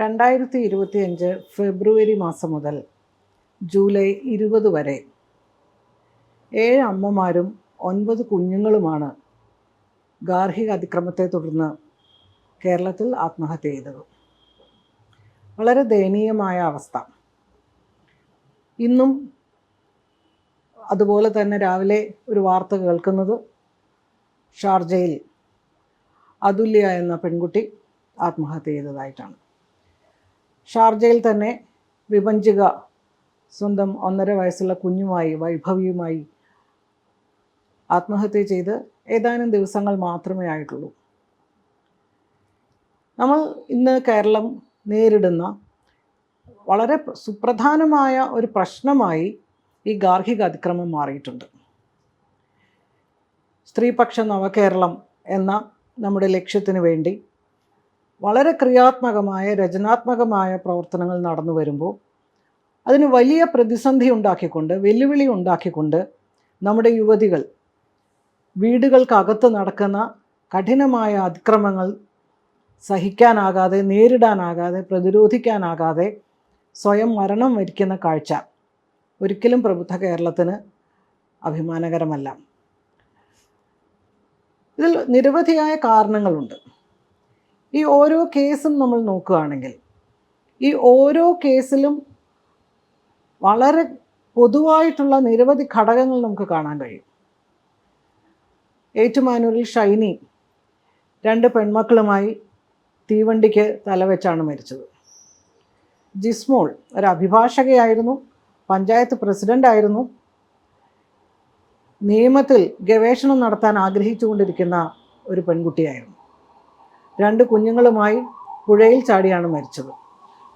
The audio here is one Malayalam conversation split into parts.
രണ്ടായിരത്തി ഇരുപത്തിയഞ്ച് ഫെബ്രുവരി മാസം മുതൽ ജൂലൈ ഇരുപത് വരെ ഏഴ് അമ്മമാരും ഒൻപത് കുഞ്ഞുങ്ങളുമാണ് ഗാർഹിക അതിക്രമത്തെ തുടർന്ന് കേരളത്തിൽ ആത്മഹത്യ ചെയ്തത്. വളരെ ദയനീയമായ അവസ്ഥ. ഇന്നും അതുപോലെ തന്നെ രാവിലെ ഒരു വാർത്ത കേൾക്കുന്നത് ഷാർജയിൽ അതുല്യ എന്ന പെൺകുട്ടി ആത്മഹത്യ ചെയ്തതായിട്ടാണ്. ഷാർജയിൽ തന്നെ വിഭജിക സ്വന്തം ഒന്നര വയസ്സുള്ള കുഞ്ഞുമായി വൈഭവിയുമായി ആത്മഹത്യ ചെയ്ത് ഏതാനും ദിവസങ്ങൾ മാത്രമേ ആയിട്ടുള്ളൂ. നമ്മൾ ഇന്ന് കേരളം നേരിടുന്ന വളരെ സുപ്രധാനമായ ഒരു പ്രശ്നമായി ഈ ഗാർഹിക അതിക്രമം മാറിയിട്ടുണ്ട്. സ്ത്രീപക്ഷ നവകേരളം എന്ന നമ്മുടെ ലക്ഷ്യത്തിന് വേണ്ടി വളരെ ക്രിയാത്മകമായ രചനാത്മകമായ പ്രവർത്തനങ്ങൾ നടന്നു വരുമ്പോൾ അതിന് വലിയ പ്രതിസന്ധി ഉണ്ടാക്കിക്കൊണ്ട് വെല്ലുവിളി ഉണ്ടാക്കിക്കൊണ്ട് നമ്മുടെ യുവതികൾ വീടുകൾക്കകത്ത് നടക്കുന്ന കഠിനമായ അതിക്രമങ്ങൾ സഹിക്കാനാകാതെ നേരിടാനാകാതെ പ്രതിരോധിക്കാനാകാതെ സ്വയം മരണം വരിക്കുന്ന കാഴ്ച ഒരിക്കലും പ്രബുദ്ധ കേരളത്തിന് അഭിമാനകരമല്ല. ഇതിൽ നിരവധിയായ കാരണങ്ങളുണ്ട്. ഈ ഓരോ കേസും നമ്മൾ നോക്കുകയാണെങ്കിൽ ഈ ഓരോ കേസിലും വളരെ പൊതുവായിട്ടുള്ള നിരവധി ഘടകങ്ങൾ നമുക്ക് കാണാൻ കഴിയും. ഏറ്റുമാനൂരിൽ ഷൈനി രണ്ട് പെൺമക്കളുമായി തീവണ്ടിക്ക് തലവെച്ചാണ് മരിച്ചത്. ജിസ്മോൾ ഒരു അഭിഭാഷകയായിരുന്നു പഞ്ചായത്ത് പ്രസിഡന്റായിരുന്നു നിയമത്തിൽ ഗവേഷണം നടത്താൻ ആഗ്രഹിച്ചുകൊണ്ടിരിക്കുന്ന ഒരു പെൺകുട്ടിയായിരുന്നു. രണ്ട് കുഞ്ഞുങ്ങളുമായി പുഴയിൽ ചാടിയാണ് മരിച്ചത്.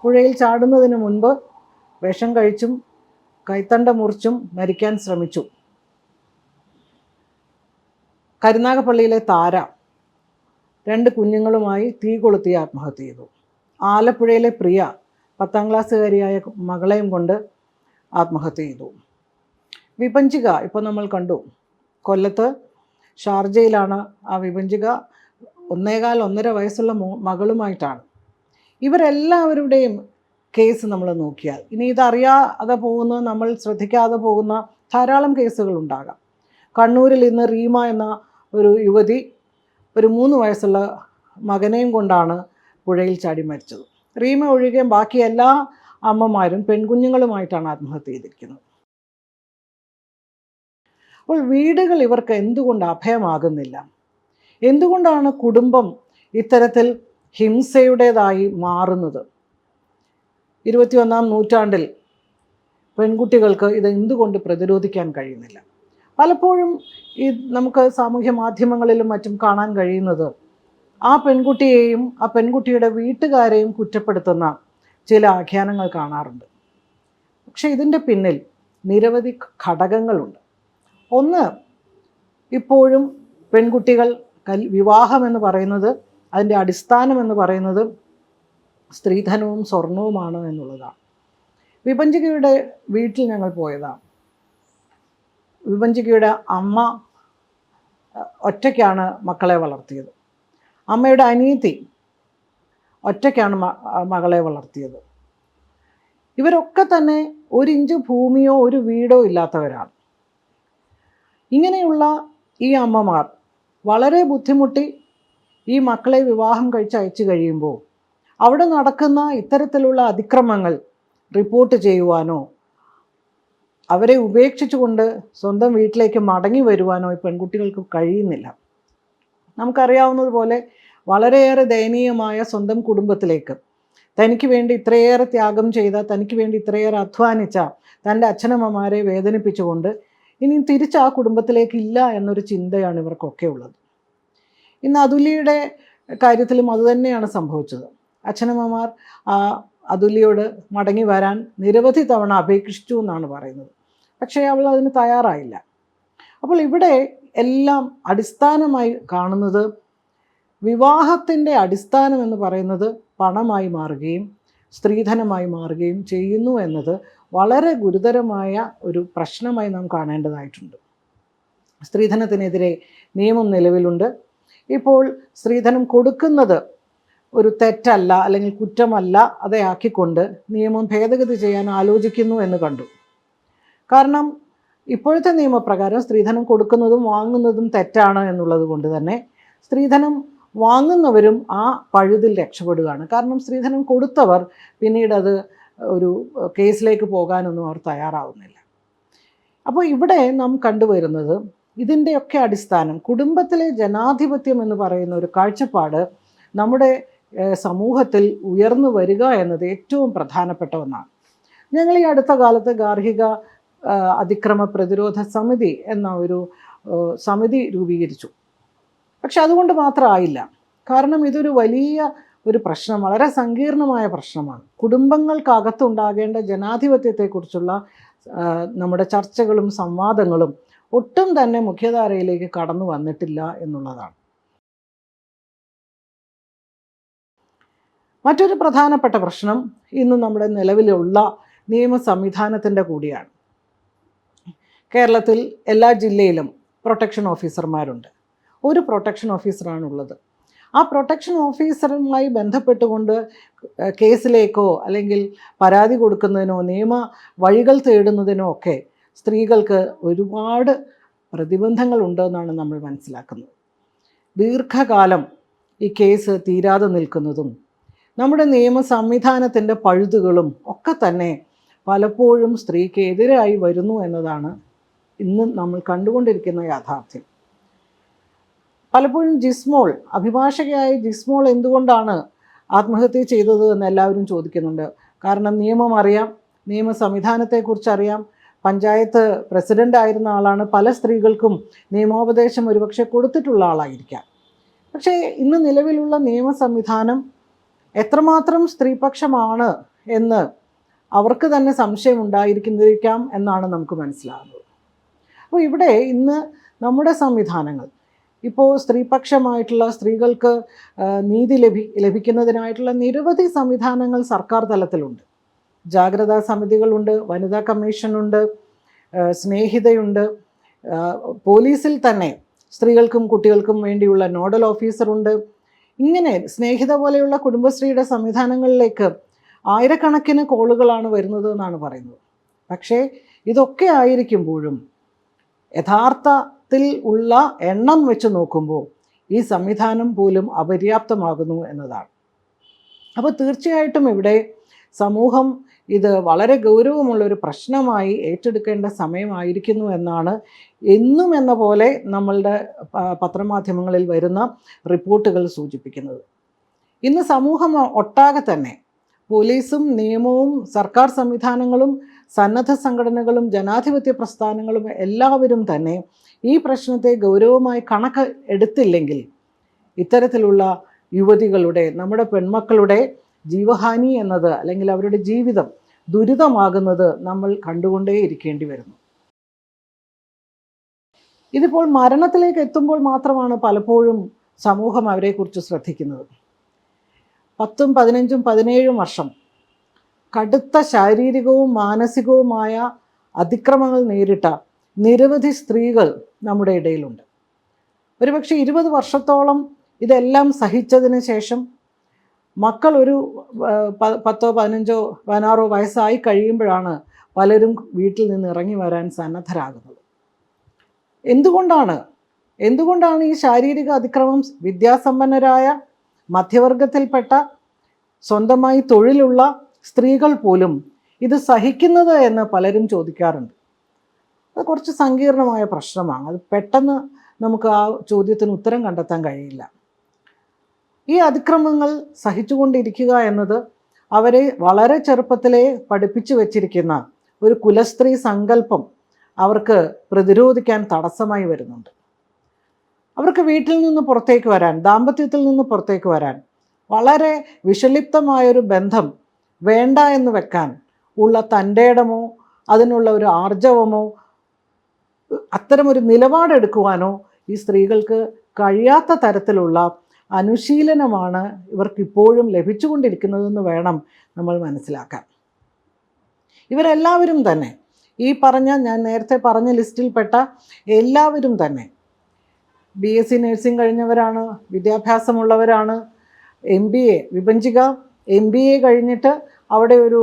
പുഴയിൽ ചാടുന്നതിന് മുൻപ് വിഷം കഴിച്ചും കൈത്തണ്ട മുറിച്ചും മരിക്കാൻ ശ്രമിച്ചു. കരുനാഗപ്പള്ളിയിലെ താര രണ്ട് കുഞ്ഞുങ്ങളുമായി തീ കൊളുത്തി ആത്മഹത്യ ചെയ്തു. ആലപ്പുഴയിലെ പ്രിയ പത്താം ക്ലാസ്സുകാരിയായ മകളെയും കൊണ്ട് ആത്മഹത്യ ചെയ്തു. വിപഞ്ചിക ഇപ്പോൾ നമ്മൾ കണ്ടു. കൊല്ലത്ത് ഷാർജയിലാണ് ആ വിഭജിക ഒന്നേകാൽ ഒന്നര വയസ്സുള്ള മകളുമായിട്ടാണ്. ഇവരെല്ലാവരുടെയും കേസ് നമ്മൾ നോക്കിയാൽ ഇനി ഇതറിയാതെ പോകുന്ന നമ്മൾ ശ്രദ്ധിക്കാതെ പോകുന്ന ധാരാളം കേസുകൾ ഉണ്ടാകാം. കണ്ണൂരിൽ ഇന്ന് റീമ എന്ന ഒരു യുവതി ഒരു മൂന്ന് വയസ്സുള്ള മകനെയും കൊണ്ടാണ് പുഴയിൽ ചാടി മരിച്ചത്. റീമ ഒഴികെ ബാക്കി എല്ലാ അമ്മമാരും പെൺകുഞ്ഞുങ്ങളുമായിട്ടാണ് ആത്മഹത്യ ചെയ്തിരിക്കുന്നത്. അപ്പോൾ വീടുകൾ ഇവർക്ക് എന്തുകൊണ്ട് അഭയമാകുന്നില്ല? എന്തുകൊണ്ടാണ് കുടുംബം ഇത്തരത്തിൽ ഹിംസയുടേതായി മാറുന്നത്? ഇരുപത്തിയൊന്നാം നൂറ്റാണ്ടിൽ പെൺകുട്ടികൾക്ക് ഇത് എന്തുകൊണ്ട് പ്രതിരോധിക്കാൻ കഴിയുന്നില്ല? പലപ്പോഴും ഈ നമുക്ക് സാമൂഹ്യ മാധ്യമങ്ങളിലും മറ്റും കാണാൻ കഴിയുന്നത് ആ പെൺകുട്ടിയെയും ആ പെൺകുട്ടിയുടെ വീട്ടുകാരെയും കുറ്റപ്പെടുത്തുന്ന ചില ആഖ്യാനങ്ങൾ കാണാറുണ്ട്. പക്ഷേ ഇതിന്റെ പിന്നിൽ നിരവധി ഘടകങ്ങളുണ്ട്. ഒന്ന് ഇപ്പോഴും പെൺകുട്ടികൾ കൽ വിവാഹം എന്ന് പറയുന്നത് അതിന്റെ അടിസ്ഥാനം എന്ന് പറയുന്നത് സ്ത്രീധനവും സ്വർണവുമാണ് എന്നുള്ളതാണ്. വിഭഞ്ചികയുടെ വീട്ടിൽ ഞങ്ങൾ പോയതാണ്. വിഭഞ്ചികയുടെ അമ്മ ഒറ്റയ്ക്കാണ് മക്കളെ വളർത്തിയത്. അമ്മയുടെ അനീതി ഒറ്റയ്ക്കാണ് മകളെ വളർത്തിയത്. ഇവരൊക്കെ തന്നെ ഒരു ഇഞ്ച് ഭൂമിയോ ഒരു വീടോ ഇല്ലാത്തവരാണ്. ഇങ്ങനെയുള്ള ഈ അമ്മമാർ വളരെ ബുദ്ധിമുട്ടി ഈ മക്കളെ വിവാഹം കഴിച്ച് അയച്ചു കഴിയുമ്പോൾ അവിടെ നടക്കുന്ന ഇത്തരത്തിലുള്ള അതിക്രമങ്ങൾ റിപ്പോർട്ട് ചെയ്യുവാനോ അവരെ ഉപേക്ഷിച്ചുകൊണ്ട് സ്വന്തം വീട്ടിലേക്ക് മടങ്ങി വരുവാനോ ഈ പെൺകുട്ടികൾക്ക് കഴിയുന്നില്ല. നമുക്കറിയാവുന്നതുപോലെ വളരെയേറെ ദയനീയമായ സ്വന്തം കുടുംബത്തിലേക്ക് തനിക്ക് വേണ്ടി ഇത്രയേറെ ത്യാഗം ചെയ്ത തനിക്ക് വേണ്ടി ഇത്രയേറെ അധ്വാനിച്ച തന്റെ അച്ഛനമ്മമാരെ വേദനിപ്പിച്ചുകൊണ്ട് ഇനി തിരിച്ച് ആ കുടുംബത്തിലേക്ക് ഇല്ല എന്നൊരു ചിന്തയാണ് ഇവർക്കൊക്കെ ഉള്ളത്. ഇന്ന് അതുല്യയുടെ കാര്യത്തിലും അതുതന്നെയാണ് സംഭവിച്ചത്. അച്ഛനമ്മമാർ ആ അതുല്യയോട് മടങ്ങി വരാൻ നിരവധി തവണ അപേക്ഷിച്ചു എന്നാണ് പറയുന്നത്. പക്ഷേ അവൾ അതിന് തയ്യാറായില്ല. അപ്പോൾ ഇവിടെ എല്ലാം അടിസ്ഥാനമായി കാണുന്നത് വിവാഹത്തിന്റെ അടിസ്ഥാനം എന്ന് പറയുന്നത് പണമായി മാറുകയും സ്ത്രീധനമായി മാറുകയും ചെയ്യുന്നു എന്നത് വളരെ ഗുരുതരമായ ഒരു പ്രശ്നമായി നാം കാണേണ്ടതായിട്ടുണ്ട്. സ്ത്രീധനത്തിനെതിരെ നിയമം നിലവിലുണ്ട്. ഇപ്പോൾ സ്ത്രീധനം കൊടുക്കുന്നത് ഒരു തെറ്റല്ല അല്ലെങ്കിൽ കുറ്റമല്ല അതെ ആക്കിക്കൊണ്ട് നിയമം ഭേദഗതി ചെയ്യാൻ ആലോചിക്കുന്നു എന്ന് കണ്ടു. കാരണം ഇപ്പോഴത്തെ നിയമപ്രകാരം സ്ത്രീധനം കൊടുക്കുന്നതും വാങ്ങുന്നതും തെറ്റാണ് എന്നുള്ളത് കൊണ്ട് തന്നെ സ്ത്രീധനം വാങ്ങുന്നവരും ആ പഴുതിൽ രക്ഷപ്പെടുകയാണ്. കാരണം സ്ത്രീധനം കൊടുത്തവർ പിന്നീട് അത് ഒരു കേസിലേക്ക് പോകാനൊന്നും അവർ തയ്യാറാവുന്നില്ല. അപ്പോൾ ഇവിടെ നാം കണ്ടുവരുന്നത് ഇതിന്റെയൊക്കെ അടിസ്ഥാനം കുടുംബത്തിലെ ജനാധിപത്യം എന്ന് പറയുന്ന ഒരു കാഴ്ചപ്പാട് നമ്മുടെ സമൂഹത്തിൽ ഉയർന്നു വരിക എന്നത് ഏറ്റവും പ്രധാനപ്പെട്ട ഒന്നാണ്. ഞങ്ങൾ ഈ അടുത്ത കാലത്ത് ഗാർഹിക അതിക്രമ പ്രതിരോധ സമിതി എന്ന ഒരു സമിതി രൂപീകരിച്ചു. പക്ഷെ അതുകൊണ്ട് മാത്രമായില്ല കാരണം ഇതൊരു വലിയ ഒരു പ്രശ്നം വളരെ സങ്കീർണമായ പ്രശ്നമാണ്. കുടുംബങ്ങൾക്കകത്തുണ്ടാകേണ്ട ജനാധിപത്യത്തെക്കുറിച്ചുള്ള നമ്മുടെ ചർച്ചകളും സംവാദങ്ങളും ഒട്ടും തന്നെ മുഖ്യധാരയിലേക്ക് കടന്നു വന്നിട്ടില്ല എന്നുള്ളതാണ്. മറ്റൊരു പ്രധാനപ്പെട്ട പ്രശ്നം ഇന്ന് നമ്മുടെ നിലവിലുള്ള നിയമ സംവിധാനത്തിന്റെ കൂടിയാണ്. കേരളത്തിൽ എല്ലാ ജില്ലയിലും പ്രൊട്ടക്ഷൻ ഓഫീസർമാരുണ്ട് ഒരു പ്രൊട്ടക്ഷൻ ഓഫീസറാണുള്ളത് ആ പ്രൊട്ടക്ഷൻ ഓഫീസറുമായി ബന്ധപ്പെട്ടുകൊണ്ട് കേസിലേക്കോ അല്ലെങ്കിൽ പരാതി കൊടുക്കുന്നതിനോ നിയമ വഴികൾ തേടുന്നതിനോ ഒക്കെ സ്ത്രീകൾക്ക് ഒരുപാട് പ്രതിബന്ധങ്ങൾ ഉണ്ടെന്നാണ് നമ്മൾ മനസ്സിലാക്കുന്നത്. ദീർഘകാലം ഈ കേസ് തീരാതെ നിൽക്കുന്നതും നമ്മുടെ നിയമ സംവിധാനത്തിന്റെ പഴുതുകളും ഒക്കെ തന്നെ പലപ്പോഴും സ്ത്രീക്ക് എതിരായി വരുന്നു എന്നതാണ് ഇന്ന് നമ്മൾ കണ്ടുകൊണ്ടിരിക്കുന്ന യാഥാർത്ഥ്യം. പലപ്പോഴും ജിസ്മോൾ അഭിഭാഷകയായ ജിസ്മോൾ എന്തുകൊണ്ടാണ് ആത്മഹത്യ ചെയ്തത് എന്ന് എല്ലാവരും ചോദിക്കുന്നുണ്ട്. കാരണം നിയമം അറിയാം നിയമ സംവിധാനത്തെക്കുറിച്ച് അറിയാം പഞ്ചായത്ത് പ്രസിഡന്റ് ആയിരുന്ന ആളാണ്. പല സ്ത്രീകൾക്കും നിയമോപദേശം ഒരുപക്ഷെ കൊടുത്തിട്ടുള്ള ആളായിരിക്കാം. പക്ഷേ ഇന്ന് നിലവിലുള്ള നിയമ സംവിധാനം എത്രമാത്രം സ്ത്രീപക്ഷമാണ് എന്ന് അവർക്ക് തന്നെ സംശയം ഉണ്ടായിരിക്കുന്നിരിക്കാം എന്നാണ് നമുക്ക് മനസ്സിലാകുന്നത്. അപ്പോൾ ഇവിടെ ഇന്ന് നമ്മുടെ സംവിധാനങ്ങൾ ഇപ്പോൾ സ്ത്രീപക്ഷമായിട്ടുള്ള സ്ത്രീകൾക്ക് നീതി ലഭി ലഭിക്കുന്നതിനായിട്ടുള്ള നിരവധി സംവിധാനങ്ങൾ സർക്കാർ തലത്തിലുണ്ട്. ജാഗ്രതാ സമിതികളുണ്ട് വനിതാ കമ്മീഷനുണ്ട് സ്നേഹിതയുണ്ട്. പോലീസിൽ തന്നെ സ്ത്രീകൾക്കും കുട്ടികൾക്കും വേണ്ടിയുള്ള നോഡൽ ഓഫീസറുണ്ട് ഇങ്ങനെ സ്നേഹിത പോലെയുള്ള കുടുംബശ്രീയുടെ സംവിധാനങ്ങളിലേക്ക് ആയിരക്കണക്കിന് കോളുകളാണ് വരുന്നത് എന്നാണ് പറയുന്നത്. പക്ഷേ ഇതൊക്കെ ആയിരിക്കുമ്പോഴും യഥാർത്ഥത്തിൽ ഉള്ള എണ്ണം വെച്ച് നോക്കുമ്പോൾ ഈ സംവിധാനം പോലും അപര്യാപ്തമാകുന്നു എന്നതാണ്. അപ്പോൾ തീർച്ചയായിട്ടും ഇവിടെ സമൂഹം ഇത് വളരെ ഗൗരവമുള്ള ഒരു പ്രശ്നമായി ഏറ്റെടുക്കേണ്ട സമയമായിരിക്കുന്നു എന്നാണ് എന്നും എന്ന പോലെ നമ്മളുടെ പത്രമാധ്യമങ്ങളിൽ വരുന്ന റിപ്പോർട്ടുകൾ സൂചിപ്പിക്കുന്നത്. ഇന്ന് സമൂഹം ഒട്ടാകെ തന്നെ പോലീസും നിയമവും സർക്കാർ സംവിധാനങ്ങളും സന്നദ്ധ സംഘടനകളും ജനാധിപത്യ പ്രസ്ഥാനങ്ങളും എല്ലാവരും തന്നെ ഈ പ്രശ്നത്തെ ഗൗരവമായി കണക്ക് എടുത്തില്ലെങ്കിൽ ഇത്തരത്തിലുള്ള യുവതികളുടെ നമ്മുടെ പെൺമക്കളുടെ ജീവഹാനി എന്നത് അല്ലെങ്കിൽ അവരുടെ ജീവിതം ദുരിതമാകുന്നത് നമ്മൾ കണ്ടുകൊണ്ടേ ഇരിക്കേണ്ടി വരുന്നു. ഇതിപ്പോൾ മരണത്തിലേക്ക് എത്തുമ്പോൾ മാത്രമാണ് പലപ്പോഴും സമൂഹം അവരെക്കുറിച്ച് ശ്രദ്ധിക്കുന്നത്. പത്തും പതിനഞ്ചും പതിനേഴും വർഷം കടുത്ത ശാരീരികവും മാനസികവുമായ അതിക്രമങ്ങൾ നേരിട്ട നിരവധി സ്ത്രീകൾ നമ്മുടെ ഇടയിലുണ്ട്. ഒരുപക്ഷെ ഇരുപത് വർഷത്തോളം ഇതെല്ലാം സഹിച്ചതിന് ശേഷം മക്കൾ ഒരു പത്തോ പതിനഞ്ചോ പതിനാറോ വയസ്സായി കഴിയുമ്പോഴാണ് പലരും വീട്ടിൽ നിന്ന് ഇറങ്ങി വരാൻ സന്നദ്ധരാകുന്നത്. എന്തുകൊണ്ടാണ്? എന്തുകൊണ്ടാണ് ഈ ശാരീരിക അതിക്രമം വിദ്യാസമ്പന്നരായ മധ്യവർഗത്തിൽപ്പെട്ട സ്വന്തമായി തൊഴിലുള്ള സ്ത്രീകൾ പോലും ഇത് സഹിക്കുന്നത് എന്ന് പലരും ചോദിക്കാറുണ്ട്. അത് കുറച്ച് സങ്കീർണമായ പ്രശ്നമാണ്. അത് പെട്ടെന്ന് നമുക്ക് ആ ചോദ്യത്തിന് ഉത്തരം കണ്ടെത്താൻ കഴിയില്ല. ഈ അതിക്രമങ്ങൾ സഹിച്ചുകൊണ്ടിരിക്കുക എന്നത് അവരെ വളരെ ചെറുപ്പത്തിലേ പഠിപ്പിച്ചു വച്ചിരിക്കുന്ന ഒരു കുലസ്ത്രീ സങ്കല്പം അവർക്ക് പ്രതിരോധിക്കാൻ തടസ്സമായി വരുന്നുണ്ട്. അവർക്ക് വീട്ടിൽ നിന്ന് പുറത്തേക്ക് വരാൻ ദാമ്പത്യത്തിൽ നിന്ന് പുറത്തേക്ക് വരാൻ വളരെ വിഷലിപ്തമായൊരു ബന്ധം വേണ്ട എന്ന് വെക്കാൻ ഉള്ള തന്റെ അതിനുള്ള ഒരു ആർജവമോ അത്തരമൊരു നിലപാടെടുക്കുവാനോ ഈ സ്ത്രീകൾക്ക് കഴിയാത്ത തരത്തിലുള്ള അനുശീലനമാണ് ഇവർക്കിപ്പോഴും ലഭിച്ചുകൊണ്ടിരിക്കുന്നതെന്ന് വേണം നമ്മൾ മനസ്സിലാക്കാൻ. ഇവരെല്ലാവരും തന്നെ ഈ പറഞ്ഞ ഞാൻ നേരത്തെ പറഞ്ഞ ലിസ്റ്റിൽപ്പെട്ട എല്ലാവരും തന്നെ ബി എസ് സി നഴ്സിംഗ് കഴിഞ്ഞവരാണ് വിദ്യാഭ്യാസമുള്ളവരാണ് എം ബി എ വിഭജിക എം ബി എ കഴിഞ്ഞിട്ട് അവിടെ ഒരു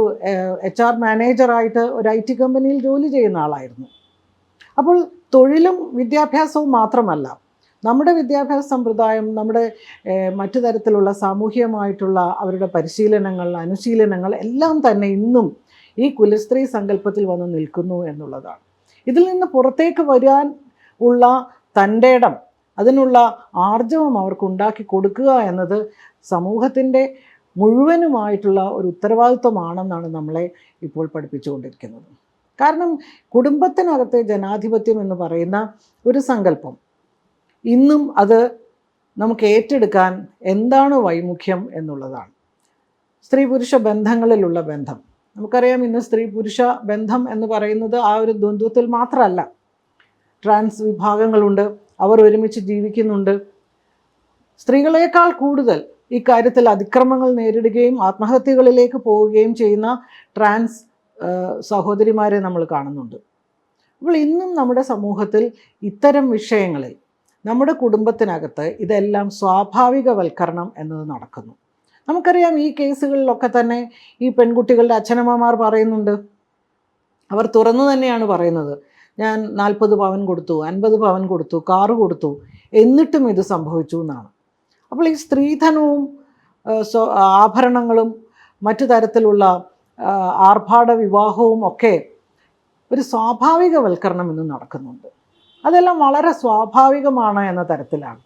എച്ച് ആർ മാനേജറായിട്ട് ഒരു ഐ ടി കമ്പനിയിൽ ജോലി ചെയ്യുന്ന ആളായിരുന്നു. അപ്പോൾ തൊഴിലും വിദ്യാഭ്യാസവും മാത്രമല്ല നമ്മുടെ വിദ്യാഭ്യാസ സമ്പ്രദായം നമ്മുടെ മറ്റു തരത്തിലുള്ള സാമൂഹികമായിട്ടുള്ള അവരുടെ പരിശീലനങ്ങൾ അനുശീലനങ്ങൾ എല്ലാം തന്നെ ഇന്നും ഈ കുലസ്ത്രീ സങ്കല്പത്തിൽ വന്ന് നിൽക്കുന്നു എന്നുള്ളതാണ്. ഇതിൽ നിന്ന് പുറത്തേക്ക് വരാൻ ഉള്ള തന്റെ ഇടം അതിനുള്ള ആർജവം അവർക്ക് ഉണ്ടാക്കി കൊടുക്കുക എന്നത് സമൂഹത്തിന്റെ മുഴുവനുമായിട്ടുള്ള ഒരു ഉത്തരവാദിത്വമാണെന്നാണ് നമ്മളെ ഇപ്പോൾ പഠിപ്പിച്ചുകൊണ്ടിരിക്കുന്നത്. കാരണം കുടുംബത്തിനകത്തെ ജനാധിപത്യം എന്ന് പറയുന്ന ഒരു സങ്കല്പം ഇന്നും അത് നമുക്ക് ഏറ്റെടുക്കാൻ എന്താണ് വൈമുഖ്യം എന്നുള്ളതാണ്. സ്ത്രീ പുരുഷ ബന്ധങ്ങളിലുള്ള ബന്ധം. നമുക്കറിയാം ഇന്ന് സ്ത്രീ പുരുഷ ബന്ധം എന്ന് പറയുന്നത് ആ ഒരു ദ്വന്ദ്വത്തിൽ മാത്രമല്ല. ട്രാൻസ് വിഭാഗങ്ങളുണ്ട് അവർ ഒരുമിച്ച് ജീവിക്കുന്നുണ്ട്. സ്ത്രീകളേക്കാൾ കൂടുതൽ ഈ കാര്യത്തിൽ അതിക്രമങ്ങൾ നേരിടുകയും ആത്മഹത്യകളിലേക്ക് പോവുകയും ചെയ്യുന്ന ട്രാൻസ് സഹോദരിമാരെ നമ്മൾ കാണുന്നുണ്ട്. അപ്പോൾ ഇന്നും നമ്മുടെ സമൂഹത്തിൽ ഇത്തരം വിഷയങ്ങളിൽ നമ്മുടെ കുടുംബത്തിനകത്ത് ഇതെല്ലാം സ്വാഭാവികവൽക്കരണം എന്നത് നടക്കുന്നു. നമുക്കറിയാം ഈ കേസുകളിലൊക്കെ തന്നെ ഈ പെൺകുട്ടികളുടെ അച്ഛനമ്മമാർ പറയുന്നുണ്ട്. അവർ തുറന്നു തന്നെയാണ് പറയുന്നത്. ഞാൻ നാൽപ്പത് പവൻ കൊടുത്തു അൻപത് പവൻ കൊടുത്തു കാറ് കൊടുത്തു എന്നിട്ടും ഇത് സംഭവിച്ചു എന്നാണ്. അപ്പോൾ ഈ സ്ത്രീധനവും ആഭരണങ്ങളും മറ്റു തരത്തിലുള്ള ആർഭാട വിവാഹവും ഒക്കെ ഒരു സ്വാഭാവികവൽക്കരണം ഇന്ന് നടക്കുന്നുണ്ട്. അതെല്ലാം വളരെ സ്വാഭാവികമാണ് എന്ന തരത്തിലാണ്.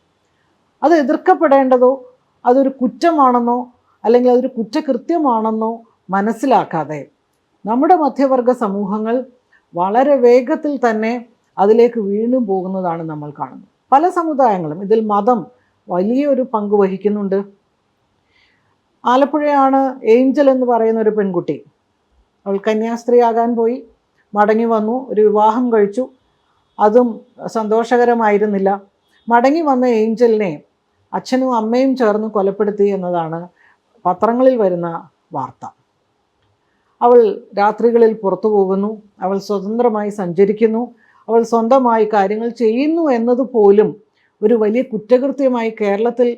അത് എതിർക്കപ്പെടേണ്ടതോ അതൊരു കുറ്റമാണെന്നോ അല്ലെങ്കിൽ അതൊരു കുറ്റകൃത്യമാണെന്നോ മനസ്സിലാക്കാതെ നമ്മുടെ മധ്യവർഗ സമൂഹങ്ങൾ വളരെ വേഗത്തിൽ തന്നെ അതിലേക്ക് വീണ്ടും പോകുന്നതാണ് നമ്മൾ കാണുന്നത്. പല സമുദായങ്ങളും ഇതിൽ മതം വലിയൊരു പങ്ക് വഹിക്കുന്നുണ്ട്. ആലപ്പുഴയാണ് ഏഞ്ചൽ എന്ന് പറയുന്ന ഒരു പെൺകുട്ടി. അവൾ കന്യാസ്ത്രീ ആകാൻ പോയി. മടങ്ങി വന്നു. ഒരു വിവാഹം കഴിച്ചു. അതും സന്തോഷകരമായിരുന്നില്ല. മടങ്ങി വന്ന ഏഞ്ചലിനെ അച്ഛനും അമ്മയും ചേർന്ന് കൊലപ്പെടുത്തി എന്നതാണ് പത്രങ്ങളിൽ വരുന്ന വാർത്ത. അവൾ രാത്രികളിൽ പുറത്തു പോകുന്നു. അവൾ സ്വതന്ത്രമായി സഞ്ചരിക്കുന്നു. അവൾ സ്വന്തമായി കാര്യങ്ങൾ ചെയ്യുന്നു എന്നതുപോലും ഒരു വലിയ കുറ്റകൃത്യമായി കേരളത്തിൽ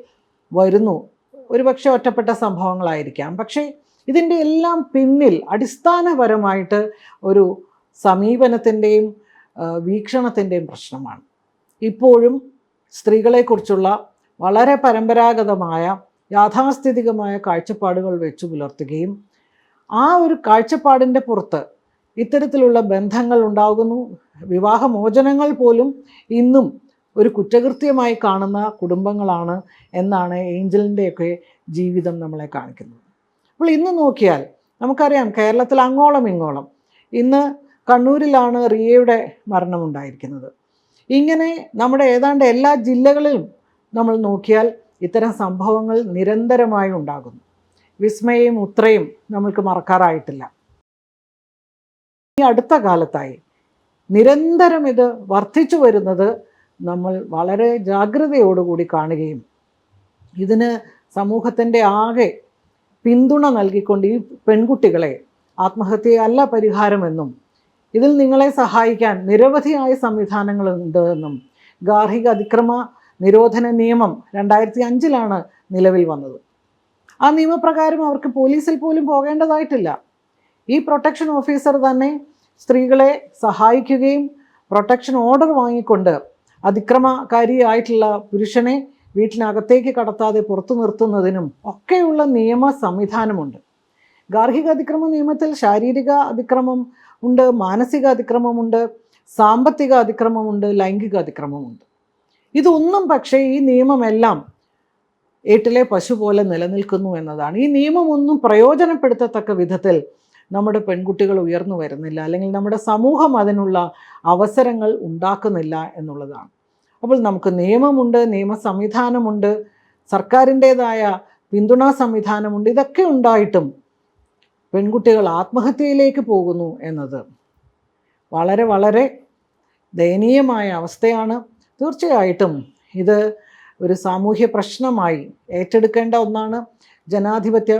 വരുന്നു. ഒരുപക്ഷെ ഒറ്റപ്പെട്ട സംഭവങ്ങളായിരിക്കാം. പക്ഷേ ഇതിന്റെ എല്ലാം പിന്നിൽ അടിസ്ഥാനപരമായിട്ട് ഒരു സമീപനത്തിന്റെയും വീക്ഷണത്തിന്റെയും പ്രശ്നമാണ്. ഇപ്പോഴും സ്ത്രീകളെക്കുറിച്ചുള്ള വളരെ പരമ്പരാഗതമായ യാഥാസ്ഥിതികമായ കാഴ്ചപ്പാടുകൾ വെച്ചു പുലർത്തുകയും ആ ഒരു കാഴ്ചപ്പാടിന്റെ പുറത്ത് ഇത്തരത്തിലുള്ള ബന്ധങ്ങൾ ഉണ്ടാകുന്നു. വിവാഹമോചനങ്ങൾ പോലും ഇന്നും ഒരു കുറ്റകൃത്യമായി കാണുന്ന കുടുംബങ്ങളാണ് എന്നാണ് ഏഞ്ചലിന്റെയൊക്കെ ജീവിതം നമ്മളെ കാണിക്കുന്നത്. അപ്പോൾ ഇന്ന് നോക്കിയാൽ നമുക്കറിയാം കേരളത്തിൽ അങ്ങോളം ഇങ്ങോളം ഇന്ന് കണ്ണൂരിലാണ് റിയയുടെ മരണമുണ്ടായിരിക്കുന്നത്. ഇങ്ങനെ നമ്മുടെ ഏതാണ്ട് എല്ലാ ജില്ലകളിലും നമ്മൾ നോക്കിയാൽ ഇത്തരം സംഭവങ്ങൾ നിരന്തരമായി ഉണ്ടാകുന്നു. വിസ്മയും ഉത്രയും നമ്മൾക്ക് മറക്കാറായിട്ടില്ല. ഈ അടുത്ത കാലത്തായി നിരന്തരം ഇത് വർദ്ധിച്ചു വരുന്നത് നമ്മൾ വളരെ ജാഗ്രതയോടുകൂടി കാണുകയും ഇതിന് സമൂഹത്തിന്റെ ആകെ പിന്തുണ നൽകിക്കൊണ്ട് ഈ പെൺകുട്ടികളെ ആത്മഹത്യയല്ല പരിഹാരമെന്നും ഇതിൽ നിങ്ങളെ സഹായിക്കാൻ നിരവധിയായ സംവിധാനങ്ങളുണ്ട് എന്നും ഗാർഹിക അതിക്രമ നിരോധന നിയമം രണ്ടായിരത്തി അഞ്ചിലാണ് നിലവിൽ വന്നത്. ആ നിയമപ്രകാരം അവർക്ക് പോലീസിൽ പോലും പോകേണ്ടതായിട്ടില്ല. ഈ പ്രൊട്ടക്ഷൻ ഓഫീസർ തന്നെ സ്ത്രീകളെ സഹായിക്കുകയും പ്രൊട്ടക്ഷൻ ഓർഡർ വാങ്ങിക്കൊണ്ട് അതിക്രമകാരിയായിട്ടുള്ള പുരുഷനെ വീട്ടിനകത്തേക്ക് കടത്താതെ പുറത്തു നിർത്തുന്നതിനും ഒക്കെയുള്ള നിയമ സംവിധാനമുണ്ട് ഗാർഹിക അതിക്രമ നിയമത്തിൽ ശാരീരിക അതിക്രമം ഉണ്ട് മാനസിക അതിക്രമമുണ്ട് സാമ്പത്തിക അതിക്രമമുണ്ട് ലൈംഗിക അതിക്രമമുണ്ട് ഇതൊന്നും പക്ഷേ ഈ നിയമമെല്ലാം ഏട്ടിലെ പശു പോലെ നിലനിൽക്കുന്നു എന്നതാണ്. ഈ നിയമമൊന്നും പ്രയോജനപ്പെടുത്തത്തക്ക വിധത്തിൽ നമ്മുടെ പെൺകുട്ടികൾ ഉയർന്നു വരുന്നില്ല അല്ലെങ്കിൽ നമ്മുടെ സമൂഹം അതിനുള്ള അവസരങ്ങൾ ഉണ്ടാക്കുന്നില്ല എന്നുള്ളതാണ്. അപ്പോൾ നമുക്ക് നിയമമുണ്ട് നിയമ സംവിധാനമുണ്ട് സർക്കാരിന്റേതായ പിന്തുണാ സംവിധാനമുണ്ട് ഇതൊക്കെ ഉണ്ടായിട്ടും പെൺകുട്ടികൾ ആത്മഹത്യയിലേക്ക് പോകുന്നു എന്നത് വളരെ വളരെ ദയനീയമായ അവസ്ഥയാണ്. തീർച്ചയായിട്ടും ഇത് ഒരു സാമൂഹ്യ പ്രശ്നമായി ഏറ്റെടുക്കേണ്ട ഒന്നാണ്. ജനാധിപത്യ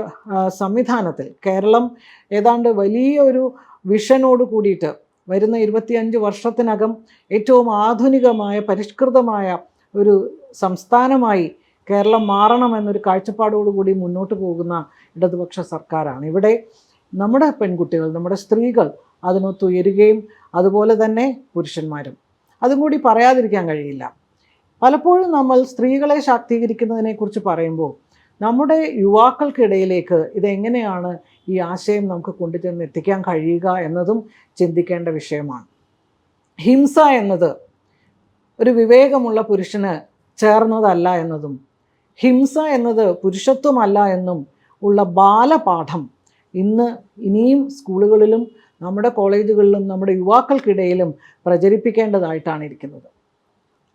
സംവിധാനത്തിൽ കേരളം ഏതാണ്ട് വലിയൊരു വിഷനോട് കൂടിയിട്ട് വരുന്ന ഇരുപത്തിയഞ്ച് വർഷത്തിനകം ഏറ്റവും ആധുനികമായ പരിഷ്കൃതമായ ഒരു സംസ്ഥാനമായി കേരളം മാറണമെന്നൊരു കാഴ്ചപ്പാടോടുകൂടി മുന്നോട്ട് പോകുന്ന ഇടതുപക്ഷ സർക്കാരാണ്. ഇവിടെ നമ്മുടെ പെൺകുട്ടികൾ നമ്മുടെ സ്ത്രീകൾ അതിനൊത്തുയരുകയും അതുപോലെ തന്നെ പുരുഷന്മാരും. അതും കൂടി പറയാതിരിക്കാൻ കഴിയില്ല. പലപ്പോഴും നമ്മൾ സ്ത്രീകളെ ശാക്തീകരിക്കുന്നതിനെക്കുറിച്ച് പറയുമ്പോൾ നമ്മുടെ യുവാക്കൾക്കിടയിലേക്ക് ഇതെങ്ങനെയാണ് ഈ ആശയം നമുക്ക് കൊണ്ടുചെന്ന് എത്തിക്കാൻ കഴിയുക എന്നതും ചിന്തിക്കേണ്ട വിഷയമാണ്. ഹിംസ എന്നത് ഒരു വിവേകമുള്ള പുരുഷന് ചേർന്നതല്ല എന്നതും ഹിംസ എന്നത് പുരുഷത്വമല്ല എന്നും ഉള്ള ബാലപാഠം ഇന്ന് ഇനിയും സ്കൂളുകളിലും നമ്മുടെ കോളേജുകളിലും നമ്മുടെ യുവാക്കൾക്കിടയിലും പ്രചരിപ്പിക്കേണ്ടതായിട്ടാണ് ഇരിക്കുന്നത്.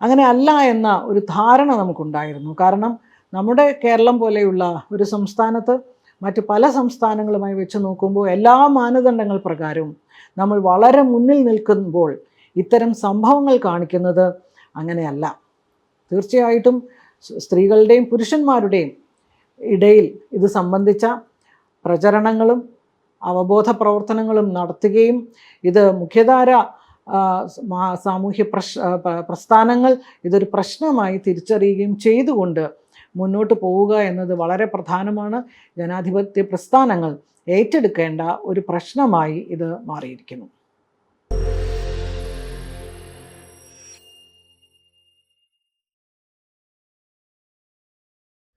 അങ്ങനെ അല്ല എന്ന ഒരു ധാരണ നമുക്കുണ്ടായിരുന്നു. കാരണം നമ്മുടെ കേരളം പോലെയുള്ള ഒരു സംസ്ഥാനത്ത് മറ്റ് പല സംസ്ഥാനങ്ങളുമായി വെച്ച് നോക്കുമ്പോൾ എല്ലാ മാനദണ്ഡങ്ങൾ പ്രകാരവും നമ്മൾ വളരെ മുന്നിൽ നിൽക്കുമ്പോൾ ഇത്തരം സംഭവങ്ങൾ കാണിക്കുന്നത് അങ്ങനെയല്ല. തീർച്ചയായിട്ടും സ്ത്രീകളുടെയും പുരുഷന്മാരുടെയും ഇടയിൽ ഇത് സംബന്ധിച്ച പ്രചരണങ്ങളും അവബോധ പ്രവർത്തനങ്ങളും നടത്തുകയും ഇത് മുഖ്യധാര സാമൂഹ്യ പ്രശ് പ്രസ്ഥാനങ്ങൾ ഇതൊരു പ്രശ്നമായി തിരിച്ചറിയുകയും ചെയ്തുകൊണ്ട് മുന്നോട്ട് പോവുക എന്നത് വളരെ പ്രധാനമാണ്. ജനാധിപത്യ പ്രസ്ഥാനങ്ങൾ ഏറ്റെടുക്കേണ്ട ഒരു പ്രശ്നമായി ഇത് മാറിയിരിക്കുന്നു.